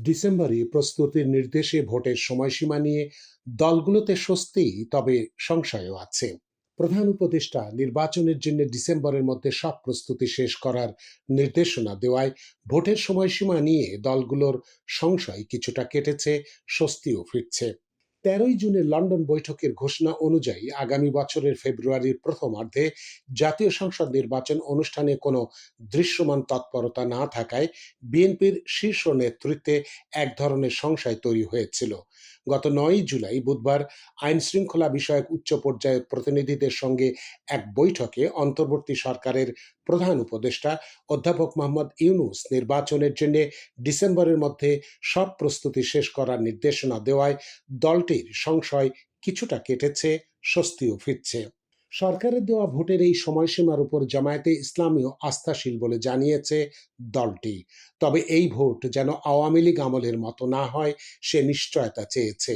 ডিসেম্বরে প্রস্তুতির নির্দেশে ভোটের সময়সীমা নিয়ে দলগুলোতে স্বস্তি, তবে সংশয়ও আছে। প্রধান উপদেষ্টা নির্বাচনের জন্য ডিসেম্বরের মধ্যে সব প্রস্তুতি শেষ করার নির্দেশনা দেওয়ায় ভোটের সময়সীমা নিয়ে দলগুলোর সংশয় কিছুটা কেটেছে, স্বস্তিও ফিরছে। তেরোই জুনের লন্ডন বৈঠকের ঘোষণা অনুযায়ী আগামী বছরের ফেব্রুয়ারির প্রথমার্ধে জাতীয় সংসদ নির্বাচন অনুষ্ঠানে কোনো দৃশ্যমান তৎপরতা না থাকায় বিএনপির শীর্ষ নেতৃত্বে এক ধরনের সংশয় তৈরি হয়েছিল। গত নয়ই জুলাই বুধবার আইন শৃঙ্খলা বিষয়ক উচ্চ পর্যায়ের প্রতিনিধিদের সঙ্গে এক বৈঠকে অন্তর্বর্তী সরকারের প্রধান উপদেষ্টা অধ্যাপক মোহাম্মদ ইউনুস নির্বাচনের জন্য ডিসেম্বরের মধ্যে সব প্রস্তুতি শেষ করার নির্দেশনা দেওয়ায় দলটির সংশয় কিছুটা কেটেছে, স্বস্তিও ফিরছে। সরকারের দেওয়া ভোটের এই সময়সীমার উপর জামায়াতে ইসলামীও আস্থাশীল বলে জানিয়েছে দলটি। তবে এই ভোট যেন আওয়ামী লীগ আমলের মতো না হয়, সে নিশ্চয়তা চেয়েছে।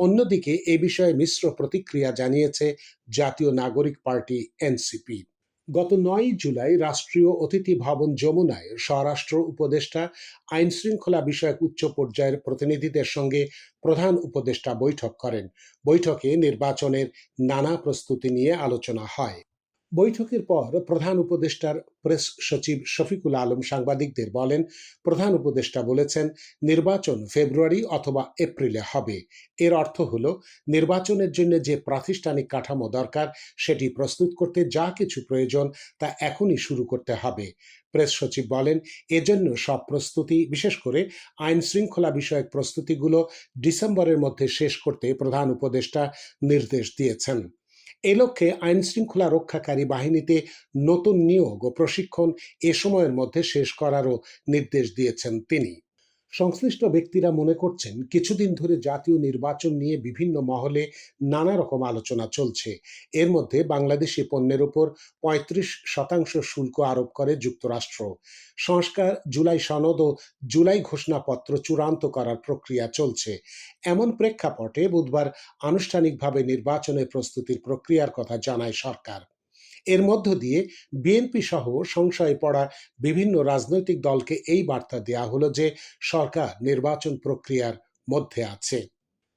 অন্যদিকে এ বিষয়ে মিশ্র প্রতিক্রিয়া জানিয়েছে জাতীয় নাগরিক পার্টি এনসিপি। গত নয় জুলাই রাষ্ট্রীয় অতিথি ভবন যমুনায় স্বরাষ্ট্র উপদেষ্টা আইন শৃঙ্খলা বিষয়ক উচ্চ পর্যায়ের প্রতিনিধিদের সঙ্গে প্রধান উপদেষ্টা বৈঠক করেন। বৈঠকে নির্বাচনের নানা প্রস্তুতি নিয়ে আলোচনা হয়। বৈঠকের পর প্রধান উপদেষ্টার প্রেস সচিব শফিকুল আলম সাংবাদিকদের বলেন, প্রধান উপদেষ্টা বলেছেন, নির্বাচন ফেব্রুয়ারি অথবা এপ্রিলে হবে। এর অর্থ হল, নির্বাচনের জন্য যে প্রাতিষ্ঠানিক কাঠামো দরকার, সেটি প্রস্তুত করতে যা কিছু প্রয়োজন তা এখনই শুরু করতে হবে। প্রেস সচিব বলেন, এজন্য সব প্রস্তুতি, বিশেষ করে আইন শৃঙ্খলা বিষয়ক প্রস্তুতিগুলো ডিসেম্বরের মধ্যে শেষ করতে প্রধান উপদেষ্টা নির্দেশ দিয়েছেন। এ লক্ষ্যে আইন শৃঙ্খলা রক্ষাকারী বাহিনীতে নতুন নিয়োগ ও প্রশিক্ষণ এ সময়ের মধ্যে শেষ করারও নির্দেশ দিয়েছেন তিনি। সংশ্লিষ্ট ব্যক্তিরা মনে করছেন কিছুদিন ধরে জাতীয় নির্বাচন নিয়ে বিভিন্ন মহলে নানা রকম আলোচনা চলছে। এর মধ্যে বাংলাদেশি পণ্যের উপর পঁয়ত্রিশ শতাংশ শুল্ক আরোপ করে যুক্তরাষ্ট্র। সংস্কার, জুলাই সনদ ও জুলাই ঘোষণাপত্র চূড়ান্ত করার প্রক্রিয়া চলছে। এমন প্রেক্ষাপটে বুধবার আনুষ্ঠানিকভাবে নির্বাচনের প্রস্তুতির প্রক্রিয়ার কথা জানায় সরকার। এর মধ্য দিয়ে বিএনপি সহ সংশয়ে পড়া বিভিন্ন রাজনৈতিক দলকে এই বার্তা দেয়া হলো যে সরকার নির্বাচন প্রক্রিয়ার মধ্যে আছে।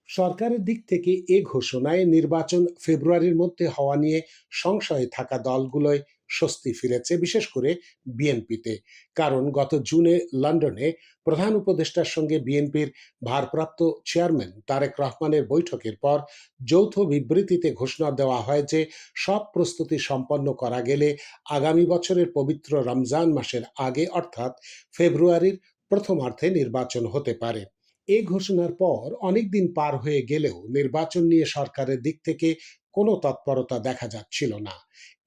সরকারের দিক থেকে এ ঘোষণায় নির্বাচন ফেব্রুয়ারির মধ্যে হওয়া নিয়ে সংশয়ে থাকা দলগুলোয় স্বস্তি ফিরেছে, বিশেষ করে বিএনপিতে। কারণ গত জুনে লন্ডনে প্রধান উপদেষ্টার সঙ্গে বিএনপির ভারপ্রাপ্ত চেয়ারম্যান তারেক রহমানের বৈঠকের পর যৌথ বিবৃতিতে ঘোষণা দেওয়া হয় যে, সব প্রস্তুতি সম্পন্ন করা গেলে আগামী বছরের পবিত্র রমজান মাসের আগে অর্থাৎ ফেব্রুয়ারির প্রথমার্ধে নির্বাচন হতে পারে। এ ঘোষণার পর অনেক দিন পার হয়ে গেলেও নির্বাচন নিয়ে সরকারের দিক থেকে কোনো তৎপরতা দেখা যাচ্ছিল না।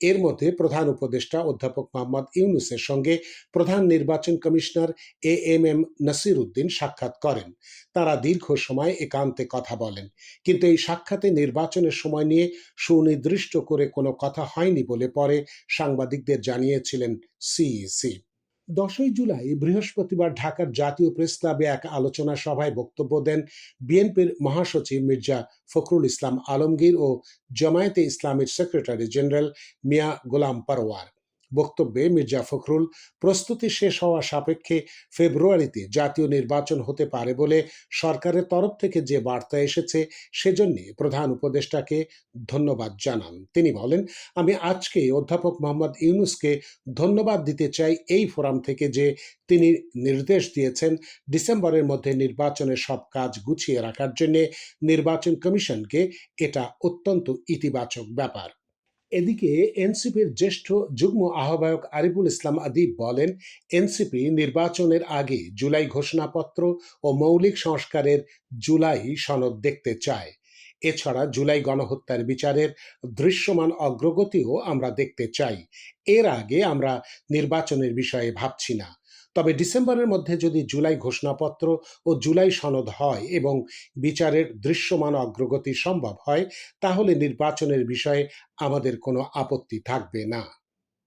এর মধ্যে প্রধান উপদেষ্টা অধ্যাপক মোহাম্মদ ইউনুসের সঙ্গে প্রধান নির্বাচন commissioner A M M Nasir Uddin সাক্ষাৎ করেন। তারা দীর্ঘ সময় একান্তে কথা বলেন। কিন্তু এই সাক্ষাতে নির্বাচনের সময় নিয়ে সুনির্দিষ্ট করে কোনো কথা হয়নি বলে পরে সাংবাদিকদের জানিয়েছিলেন সিইসি। দশই জুলাই বৃহস্পতিবার ঢাকার জাতীয় প্রেস ক্লাবে এক আলোচনা সভায় বক্তব্য দেন বিএনপির মহাসচিব মির্জা ফখরুল ইসলাম আলমগীর ও জামায়াতে ইসলামের সেক্রেটারি জেনারেল মিয়া গোলাম পারোয়ার বক্তব্যে মির্জা ফখরুল, প্রস্তুতি শেষ হওয়া সাপেক্ষে ফেব্রুয়ারিতে জাতীয় নির্বাচন হতে পারে বলে সরকারের তরফ থেকে যে বার্তা এসেছে সেজন্য প্রধান উপদেষ্টাকে ধন্যবাদ জানান। তিনি বলেন, আমি আজকে অধ্যাপক মোহাম্মদ ইউনুসকে ধন্যবাদ দিতে চাই এই ফোরাম থেকে যে তিনি নির্দেশ দিয়েছেন ডিসেম্বরের মধ্যে নির্বাচনের সব কাজ গুছিয়ে রাখার জন্য নির্বাচন কমিশনকে এটা অত্যন্ত ইতিবাচক ব্যাপার। এদিকে এনসিপির জ্যেষ্ঠ যুগ্ম আহ্বায়ক আরিফুল ইসলাম আদি বলেন, এনসিপি নির্বাচনের আগে জুলাই ঘোষণাপত্র ও মৌলিক সংস্কারের জুলাই সনদ দেখতে চায়। এছাড়া জুলাই গণহত্যার বিচারের দৃশ্যমান অগ্রগতিও আমরা দেখতে চাই। এর আগে আমরা নির্বাচনের বিষয়ে ভাবছি না। তবে ডিসেম্বরের মধ্যে যদি জুলাই ঘোষণাপত্র ও জুলাই সনদ হয় এবং বিচারের দৃশ্যমান অগ্রগতি সম্ভব হয়, তাহলে নির্বাচনের বিষয়ে আমাদের কোনো আপত্তি থাকবে না।